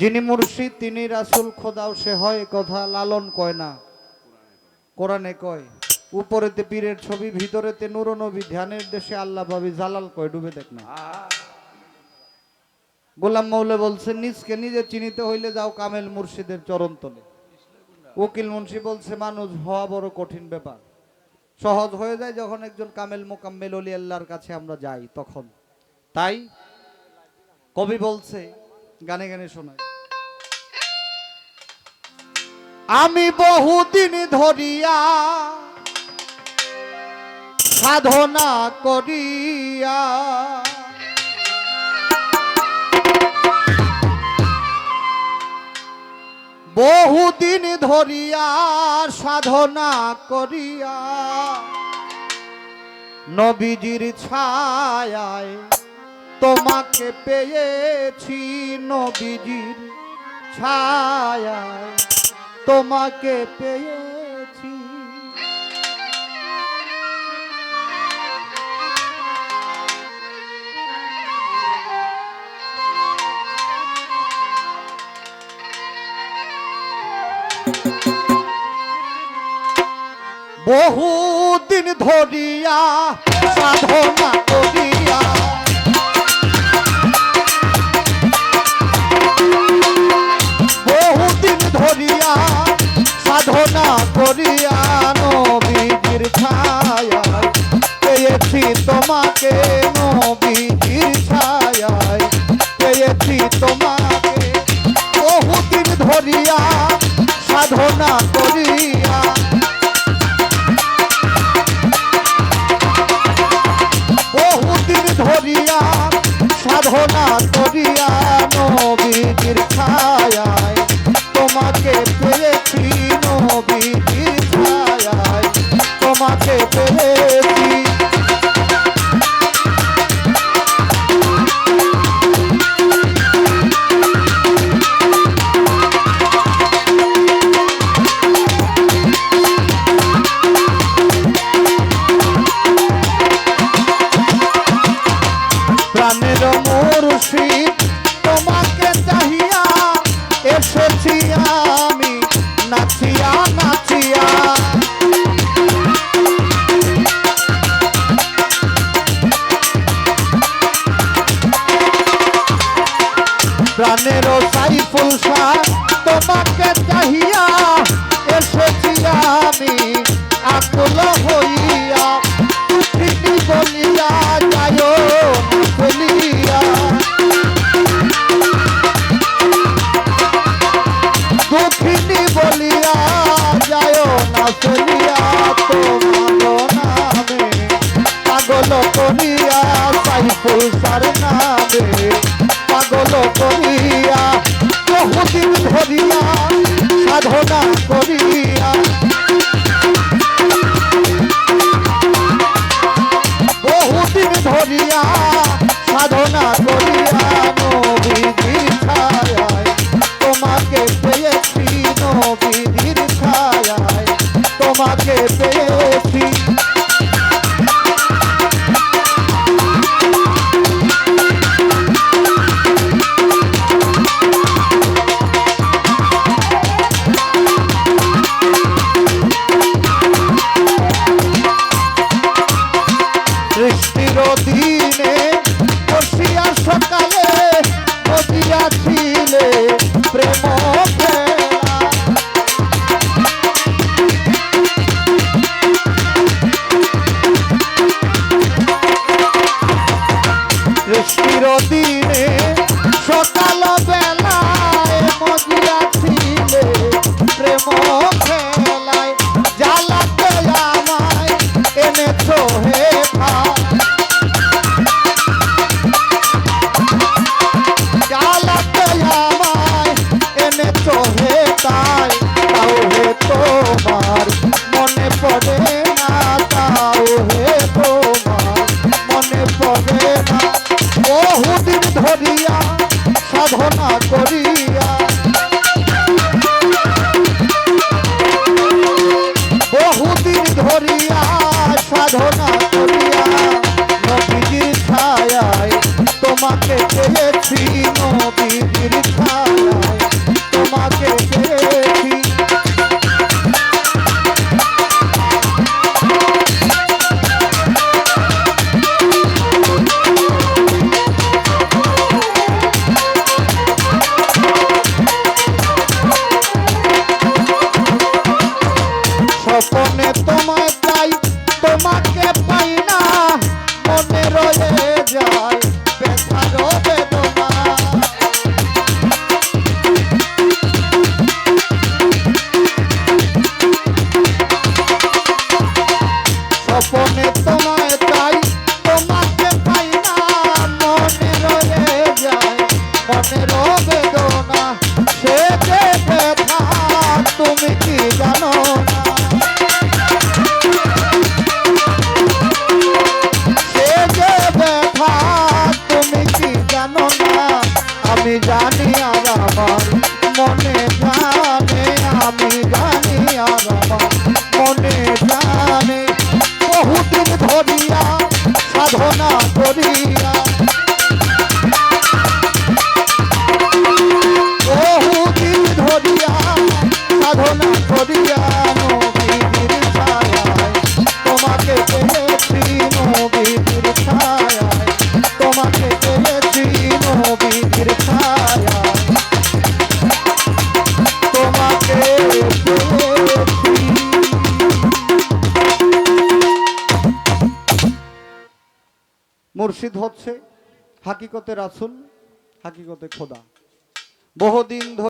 যিনি মুর্শিদ, তিনি রাসুল, খোদাও সে হয়, কথা লালন কয় না। কোরআনে কয়, উপরেতে পীরের ছবি, ভিতরেতে নুরনবী, ধ্যানের দেশে আল্লাহ ভাবি জালাল কয়, ডুবে দেখ না। গোলাম মৌলে বলছে, নিজকে নিজে চিনিতে হইলে যাও কামেল মুর্শিদের চরণ তলে। উকিল মুন্সি বলছে, মানুষ হওয়া বড় কঠিন ব্যাপার। সহজ হয়ে যায় যখন একজন কামেল মোকাম্মেল অলি আল্লাহর কাছে আমরা যাই, তখন। তাই কবি বলছে, গানে গানে শোনায়। আমি বহুদিন ধরিয়া সাধনা করিয়া বহুদিন ধরিয়া সাধনা করিয়া নবীজির ছায়ায় তোমাকে পেয়েছি, নবীজির ছায়ায়। তোমাকে পেয়েছি। বহুদিন ধরিয়া সাধনা করিয়া নবীজির ছায়ায় পেয়েছি তোমাকে। বহুদিন ধরিয়া সাধনা করিয়া। বহুদিন ধরিয়া তোমাকে পেয়েছি নবীজির ছায়ায় তোমাকে পেয়েছি নাচিয়া নাচিয়া প্রাণের সাইফুল শাহ তোমাকে no মুরিদ হচ্ছে হাকিকতে রাসুল হাকিকতে খোদা। বহুদিন ধরে